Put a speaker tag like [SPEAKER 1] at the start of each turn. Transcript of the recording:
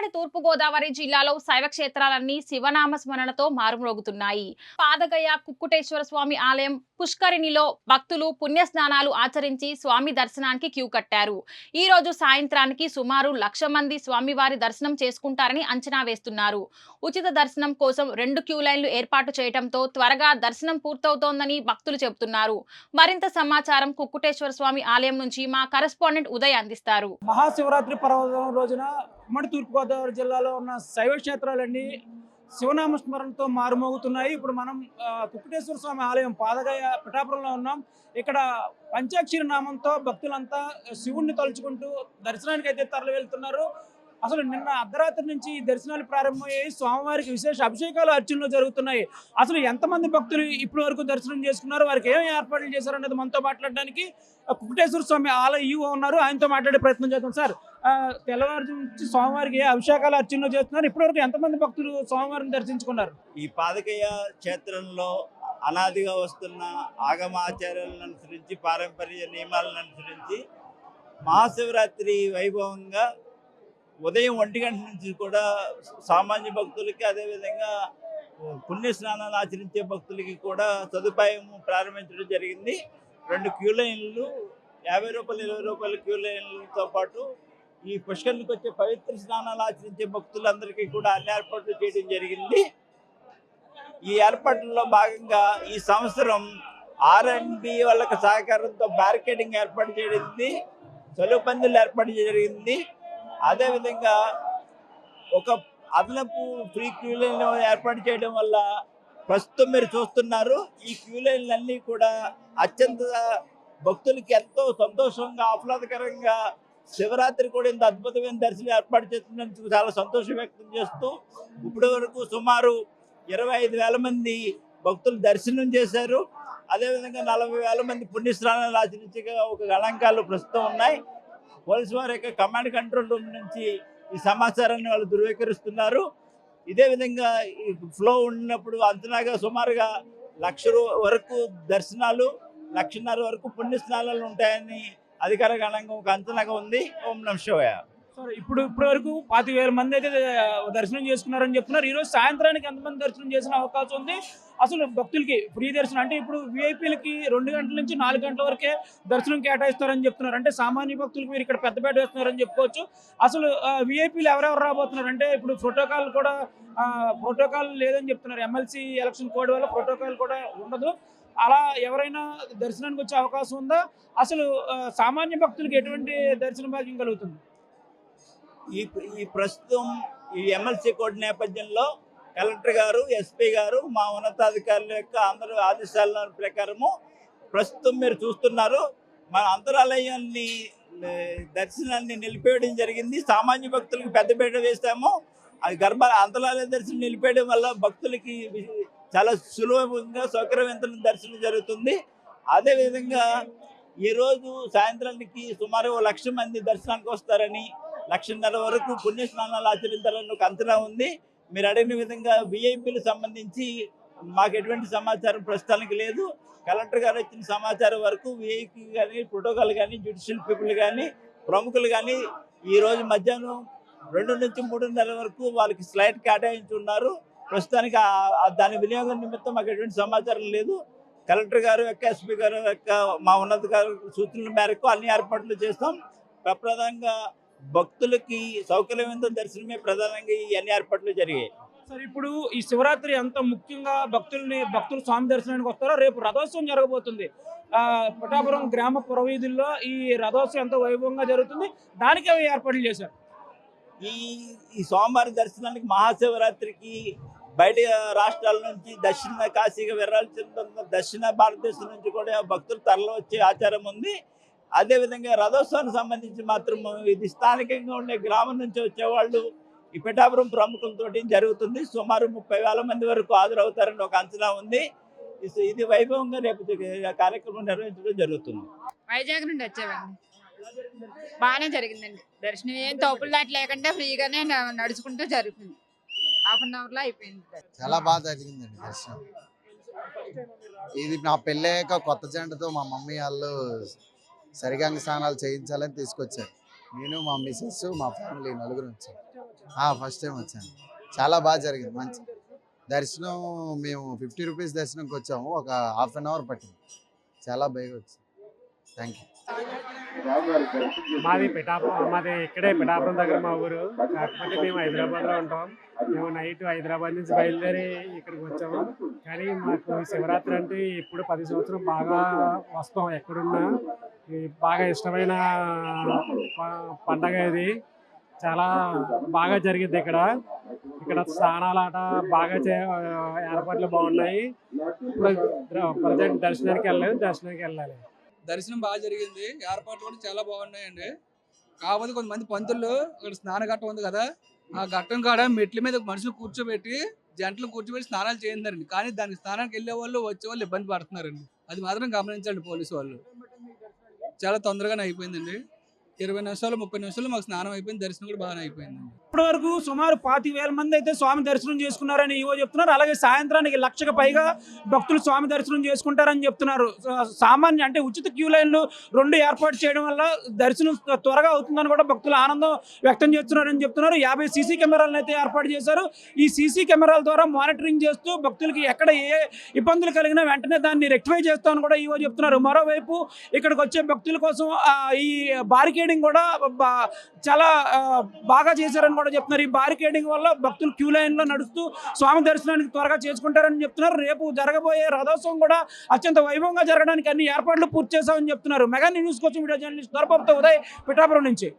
[SPEAKER 1] ఉమ్మడి తూర్పుగోదావరి జిల్లాలో శైవ క్షేత్రాలన్నీ శివనామ స్మరణతో మారుమ్రోగుతున్నాయి. పాదగయ కుక్కుటేశ్వర స్వామి ఆలయం పుష్కరిణిలో భక్తులు పుణ్యస్నానాలు ఆచరించి స్వామి దర్శనానికి క్యూ కట్టారు. ఈ రోజు సాయంత్రానికి సుమారు లక్ష మంది స్వామివారి దర్శనం చేసుకుంటారని అంచనా వేస్తున్నారు. ఉచిత దర్శనం కోసం రెండు క్యూ లైన్లు ఏర్పాటు చేయడంతో త్వరగా దర్శనం పూర్తవుతోందని భక్తులు చెబుతున్నారు. మరింత సమాచారం కుక్కుటేశ్వర స్వామి ఆలయం నుంచి మా కరెస్పాండెంట్ ఉదయ్ అందిస్తారు.
[SPEAKER 2] మహాశివరాత్రి పర్వదినం రోజున ఉమ్మడి తూర్పుగోదావరి జిల్లాలో ఉన్న శైవ క్షేత్రాలన్నీ శివనామ స్మరణతో మారుమోగుతున్నాయి. ఇప్పుడు మనం ఆ, కుక్కుటేశ్వర స్వామి ఆలయం పాదగయ పిఠాపురంలో ఉన్నాం. ఇక్కడ పంచాక్షరి నామంతో భక్తులంతా శివుణ్ణి తలుచుకుంటూ దర్శనానికి అయితే తరలి వెళ్తున్నారు అసలు నిన్న అర్ధరాత్రి నుంచి ఈ దర్శనాలు ప్రారంభమయ్యాయి. స్వామివారికి విశేష అభిషేకాలు అర్చనలు జరుగుతున్నాయి. అసలు ఎంతమంది భక్తులు ఇప్పటి వరకు దర్శనం చేసుకున్నారు? వారికి ఏం ఏర్పాట్లు చేశారనేది మనతో మాట్లాడడానికి ఆ, స్వామి ఆలయ ఈవో ఉన్నారు. ఆయనతో మాట్లాడే ప్రయత్నం చేద్దాం సార్. తెల్లవారు నుంచి స్వామివారికి ఏ అభిషేకాలు అర్చనలు చేస్తున్నారు? ఇప్పటివరకు ఎంతమంది భక్తులు స్వామివారిని దర్శించుకున్నారు?
[SPEAKER 3] ఈ పాదకయ్య క్షేత్రంలో అనాదిగా వస్తున్న ఆగమ ఆచారాలను అనుసరించి పారంపర్య నియమాలను అనుసరించి మహాశివరాత్రి వైభవంగా ఉదయం ఒంటి గంట నుంచి కూడా సామాన్య భక్తులకి అదేవిధంగా పుణ్య స్నానాలు ఆచరించే భక్తులకి కూడా సదుపాయం ప్రారంభించడం జరిగింది. రెండు క్యూ లైన్లు యాభై రూపాయలు ఇరవై రూపాయల క్యూ లైన్లతో పాటు ఈ పుష్కర్లకు వచ్చే పవిత్ర స్నానాలు ఆచరించే భక్తులందరికీ కూడా అన్ని ఏర్పాట్లు చేయడం జరిగింది. ఈ ఏర్పాట్లలో భాగంగా ఈ సంవత్సరం ఆర్ఎండ్బి వాళ్ళకి సహకారంతో బ్యారికేడింగ్ ఏర్పాటు చేయడింది చలువు పందులు ఏర్పాటు జరిగింది. అదేవిధంగా ఒక అదనపు ఫ్రీ క్యూ లైన్ ఏర్పాటు చేయడం వల్ల ప్రస్తుతం మీరు చూస్తున్నారు ఈ క్యూ లైన్లన్నీ కూడా అత్యంత భక్తులకి ఎంతో సంతోషంగా ఆహ్లాదకరంగా శివరాత్రి కూడా ఇంత అద్భుతమైన దర్శనం ఏర్పాటు చేస్తున్నందుకు చాలా సంతోషం వ్యక్తం చేస్తూ ఇప్పటి వరకు సుమారు ఇరవై ఐదు వేల మంది భక్తులు దర్శనం చేశారు. అదేవిధంగా నలభై వేల మంది పుణ్యస్నానాలు ఆచరించగా ఒక గణాంకాలు ప్రస్తుతం ఉన్నాయి. పోలీసు వారి యొక్క కమాండ్ కంట్రోల్ రూమ్ నుంచి ఈ సమాచారాన్ని వాళ్ళు ధృవీకరిస్తున్నారు. ఇదే విధంగా ఈ ఫ్లో ఉన్నప్పుడు అంచనాగా సుమారుగా లక్ష రూ- వరకు దర్శనాలు లక్షన్నర వరకు పుణ్యస్నానాలు ఉంటాయని అధికార గణంగా ఒక అంచనాగా ఉంది. ఓం నమ శివాయ.
[SPEAKER 2] సార్ ఇప్పుడు ఇప్పటి వరకు పాతి వేల మంది అయితే దర్శనం చేసుకున్నారని చెప్తున్నారు. ఈరోజు సాయంత్రానికి ఎంతమంది దర్శనం చేసిన అవకాశం ఉంది? అసలు భక్తులకి ఫ్రీ దర్శనం అంటే ఇప్పుడు విఐపీలకి రెండు గంటల నుంచి నాలుగు గంటల వరకే దర్శనం కేటాయిస్తారని చెప్తున్నారు. అంటే సామాన్య భక్తులకు మీరు ఇక్కడ పెద్దపేట వేస్తున్నారని చెప్పుకోవచ్చు. అసలు విఐపీలు ఎవరెవరు రాబోతున్నారు? అంటే ఇప్పుడు ప్రోటోకాల్ కూడా ప్రోటోకాల్ లేదని చెప్తున్నారు. ఎమ్మెల్సీ ఎలక్షన్ కోడ్ వల్ల ప్రోటోకాల్ కూడా ఉండదు. అలా ఎవరైనా దర్శనానికి వచ్చే అవకాశం ఉందా? అసలు సామాన్య భక్తులకు ఎటువంటి దర్శన భాగ్యం కలుగుతుంది?
[SPEAKER 3] ఈ ఈ ప్రస్తుతం ఈ ఎమ్మెల్సీ కోడ్ నేపథ్యంలో కలెక్టర్ గారు ఎస్పీ గారు మా ఉన్నతాధికారుల యొక్క అందరూ ఆదేశాల ప్రకారము ప్రస్తుతం మీరు చూస్తున్నారు. మన అంతరాలయాన్ని దర్శనాన్ని నిలిపేయడం జరిగింది. సామాన్య భక్తులకు పెద్దపీట వేస్తాము అది గర్భ అంతరాలయ దర్శనం నిలిపేయడం వల్ల భక్తులకి చాలా సులభంగా సౌకర్యవంతమైన దర్శనం జరుగుతుంది. అదేవిధంగా ఈరోజు సాయంత్రానికి సుమారు ఓ లక్ష మంది దర్శనానికి వస్తారని లక్షన్నర వరకు పుణ్య స్నానాలు ఆచరించాలని ఒక అంచనా ఉంది. మీరు అడిగిన విధంగా విఐపీలు సంబంధించి మాకు ఎటువంటి సమాచారం ప్రస్తుతానికి లేదు. కలెక్టర్ గారు ఇచ్చిన సమాచారం వరకు విఐపీ కానీ ప్రోటోకాల్ కానీ జ్యుడిషియల్ పీపుల్ కానీ ప్రముఖులు కానీ ఈరోజు మధ్యాహ్నం రెండు నుంచి మూడున్నర వరకు వాళ్ళకి స్లైట్ కేటాయించి ఉన్నారు ప్రస్తుతానికి దాని వినియోగం నిమిత్తం మాకు ఎటువంటి సమాచారం లేదు. కలెక్టర్ గారు యొక్క ఎస్పీ గారు యొక్క మా ఉన్నత గారు సూచనల మేరకు అన్ని ఏర్పాట్లు చేస్తాం. ప్రప్రదంగా భక్తులకి సౌకర్యవంతం దర్శనమే ప్రధానంగా ఈ అన్ని ఏర్పాట్లు జరిగాయి.
[SPEAKER 2] సార్ ఇప్పుడు ఈ శివరాత్రి ఎంత ముఖ్యంగా భక్తుల్ని భక్తులు స్వామి దర్శనానికి వస్తారో రేపు రథోత్సవం జరగబోతుంది. ఆ పిఠాపురం గ్రామ పురవీధుల్లో ఈ రథోత్సవం ఎంతో వైభవంగా జరుగుతుంది దానికి ఏర్పాట్లు చేశారు.
[SPEAKER 3] ఈ ఈ సోమవారం దర్శనానికి మహాశివరాత్రికి బయట రాష్ట్రాల నుంచి దక్షిణ కాశీగా విరాల్సిన దక్షిణ భారతదేశం నుంచి కూడా భక్తులు తరలి వచ్చే ఆచారం ఉంది. అదేవిధంగా రథోత్సవానికి సంబంధించి మాత్రం ఇది స్థానికంగా ఉండే గ్రామం నుంచి వచ్చేవాళ్ళు ఈ పిఠాపురం ప్రముఖులతోటి జరుగుతుంది. సుమారు ముప్పై వేల మంది వరకు హాజరవుతారని ఒక అంచనా ఉంది. ఇది- వైభవంగా రేపు కార్యక్రమం నిర్వహించడం జరుగుతుంది.
[SPEAKER 4] వైజాగ్ నుండి వచ్చామండి. బాగానే జరిగిందండి. దర్శనం ఏం తోపులు దాటి లేకుండా ఫ్రీగానే నడుచుకుంటూ జరుగుతుంది. హాఫ్ అన్ అవర్లో అయిపోయింది
[SPEAKER 5] చాలా బాగా జరిగిందండి దర్శనం. ఇది నా పెళ్ళయ్యాక కొత్త జంటతో మా మమ్మీ వాళ్ళు సరిగంగ స్నానాలు చేయించాలని తీసుకొచ్చారు. నేను మా మిసెస్ మా ఫ్యామిలీ నలుగురు వచ్చాను ఫస్ట్ టైం వచ్చాను. చాలా బాగా జరిగింది. మంచి దర్శనం మేము ఫిఫ్టీ రూపీస్ దర్శనంకి వచ్చాము. ఒక హాఫ్ అన్ అవర్ పట్టింది. చాలా బాగా వచ్చింది. థ్యాంక్ యూ
[SPEAKER 6] మాది పిఠాపురం మాది ఇక్కడే పిఠాపురం దగ్గర మా ఊరు. కాకపోతే మేము హైదరాబాద్లో ఉంటాం. మేము నైట్ హైదరాబాద్ నుంచి బయలుదేరి ఇక్కడికి వచ్చాము. కానీ మాకు శివరాత్రి అంటే ఇప్పుడు పది సంవత్సరం బాగా వస్తాం ఎక్కడున్నా. బాగా ఇష్టమైన ప- పండగ ఇది. చాలా బాగా జరిగింది ఇక్కడ. ఇక్కడ స్నానాలాట బాగా చే ఏర్పాట్లు బాగున్నాయి. ప్రజెంట్ దర్శనానికి వెళ్ళలేదు దర్శనానికి వెళ్ళాలి.
[SPEAKER 7] దర్శనం బాగా జరిగింది. ఏర్పాట్లు కూడా చాలా బాగున్నాయండి. కాకపోతే కొంతమంది పంతులు అక్కడ స్నాన ఘట్టం ఉంది కదా ఆ ఘట్టం కాడ మెట్ల మీద మనుషులు కూర్చోబెట్టి జంటలు కూర్చోబెట్టి స్నానాలు చేయిందండి. కానీ దానికి స్నానానికి వెళ్ళే వాళ్ళు వచ్చే వాళ్ళు ఇబ్బంది పడుతున్నారండి. అది మాత్రం గమనించండి పోలీసు వాళ్ళు. చాలా తొందరగానే అయిపోయిందండి. ఇరవై నిమిషాలు ముప్పై నిమిషాలు మాకు స్నానం అయిపోయింది దర్శనం కూడా బాగా అయిపోయింది
[SPEAKER 2] ఇప్పటి వరకు సుమారు పాతి వేల మంది అయితే స్వామి దర్శనం చేసుకున్నారని ఈవో చెప్తున్నారు. అలాగే సాయంత్రానికి లక్షకు పైగా భక్తులు స్వామి దర్శనం చేసుకుంటారని చెప్తున్నారు. సామాన్య అంటే ఉచిత క్యూ లైన్లు రెండు ఏర్పాటు చేయడం వల్ల దర్శనం త్వరగా అవుతుందని కూడా భక్తులు ఆనందం వ్యక్తం చేస్తున్నారని చెప్తున్నారు. యాభై సీసీ కెమెరాలను అయితే ఏర్పాటు చేశారు. ఈ సీసీ కెమెరాల ద్వారా మానిటరింగ్ చేస్తూ భక్తులకి ఎక్కడ ఏ ఇబ్బందులు కలిగినా వెంటనే దాన్ని రెక్టిఫై చేస్తామని కూడా ఈవో చెప్తున్నారు. మరోవైపు ఇక్కడికి వచ్చే భక్తుల కోసం ఈ బారికేడ్ బారికేడింగ్ కూడా చాలా బాగా చేశారని కూడా చెప్తున్నారు. ఈ బారికేడింగ్ వల్ల భక్తులు క్యూ లైన్లో నడుస్తూ స్వామి దర్శనానికి త్వరగా చేసుకుంటారని చెప్తున్నారు. రేపు జరగబోయే రథోత్సవం కూడా అత్యంత వైభవంగా జరగడానికి అన్ని ఏర్పాట్లు పూర్తి చేశామని చెప్తున్నారు. మెగా న్యూస్ కోసం వీడియో జర్నలిస్ట్ దొరబాబుతో ఉదయ్ పిఠాపురం నుంచి.